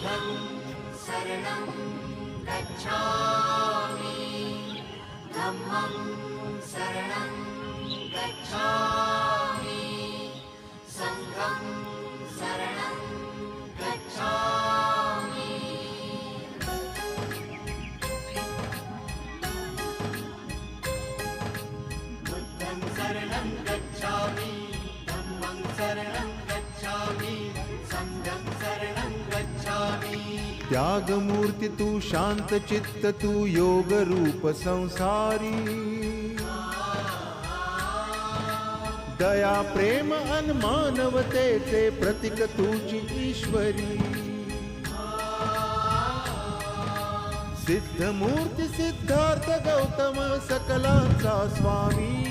शरणं गच्छामि। धम्मं शरणं गच्छामि। सङ्घं शरणं गच्छामि। बुद्धं शरणं गच्छामि धम्मं शरणं गच्छामि सङ्घं त्यागमूर्ति तू शांत चित्त तू योग रूप संसारी. दया प्रेम अन मानवतेचे प्रतीक तुझी ईश्वरी. सिद्ध मूर्ती सिद्धार्थ गौतम सकलांचा स्वामी.